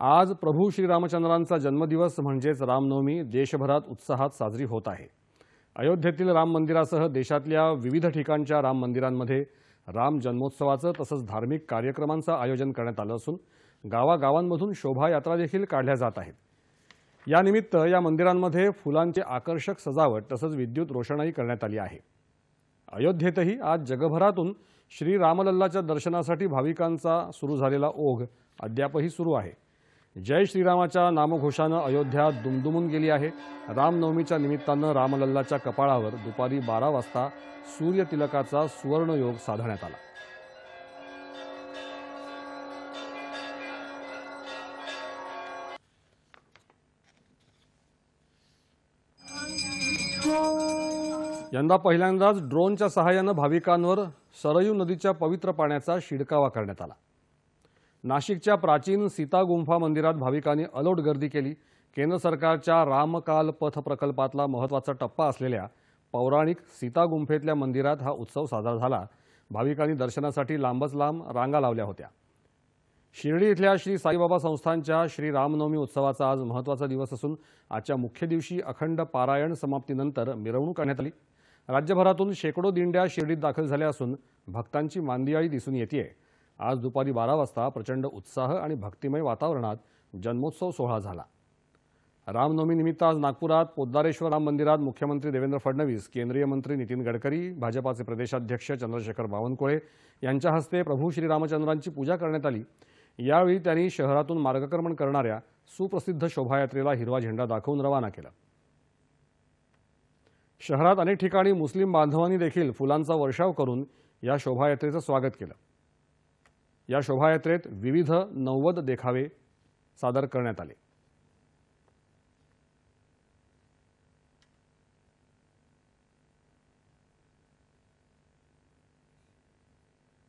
आज प्रभू श्रीरामचंद्रांचा जन्मदिवस म्हणजेच रामनवमी देशभरात उत्साहात साजरी होत आहे. अयोध्येतील राम मंदिरासह देशातल्या विविध ठिकाणच्या राम मंदिरांमध्ये राम जन्मोत्सवाचं तसंच धार्मिक कार्यक्रमांचं आयोजन करण्यात आलं असून गावागावांमधून शोभायात्रा देखील काढल्या जात आहेत. यानिमित्त या मंदिरांमध्ये फुलांची आकर्षक सजावट तसंच विद्युत रोषणाई करण्यात आली आहे. अयोध्येतही आज जगभरातून श्री रामलल्लाच्या दर्शनासाठी भाविकांचा सुरू झालेला ओघ अद्यापही सुरू आहे. जय श्रीरामाच्या नामघोषानं अयोध्या दुमदुमून गेली आहे. रामनवमीच्या निमित्तानं रामलल्लाच्या कपाळावर दुपारी बारा वाजता सूर्यतिलकाचा सुवर्णयोग साधण्यात आला. यंदा पहिल्यांदाच ड्रोनच्या सहाय्यानं भाविकांवर सरयू नदीच्या पवित्र पाण्याचा शिडकावा करण्यात आला. नाशिकच्या प्राचीन सीता गुंफा मंदिरात भाविकांनी अलोट गर्दी केली. केंद्र सरकारच्या रामकाल पथ प्रकल्पातला महत्त्वाचा टप्पा असलेल्या पौराणिक सीता गुंफेतल्या मंदिरात हा उत्सव साजरा झाला. भाविकांनी दर्शनासाठी लांबच लांब रांगा लावल्या होत्या. शिर्डी इथल्या श्री साईबाबा संस्थानच्या श्री रामनवमी उत्सवाचा आज महत्त्वाचा दिवस असून आजच्या मुख्य दिवशी अखंड पारायण समाप्तीनंतर मिरवणूक करण्यात आली. राज्यभरातून शेकडो दिंड्या शिर्डीत दाखल झाल्या असून भक्तांची मांदियाळी दिसून येते आज दुपारी बारा वाजता प्रचंड उत्साह आणि भक्तिमय वातावरणात जन्मोत्सव सोहळा झाला. रामनवमीनिमित्त आज नागपुरात पोद्दारेश्वर राम मंदिरात मुख्यमंत्री देवेंद्र फडणवीस केंद्रीय मंत्री नितीन गडकरी भाजपाचे प्रदेशाध्यक्ष चंद्रशेखर बावनकुळे यांच्या हस्ते प्रभू श्रीरामचंद्रांची पूजा करण्यात आली. यावेळी त्यांनी शहरातून मार्गक्रमण करणाऱ्या सुप्रसिद्ध शोभायात्रेला हिरवा झेंडा दाखवून रवाना केला. शहरात अनेक ठिकाणी मुस्लिम बांधवांनी देखील फुलांचा वर्षाव करून या शोभायात्रेचं स्वागत केलं. या शोभायात्रेत विविध नव्वद देखावे सादर करण्यात आले.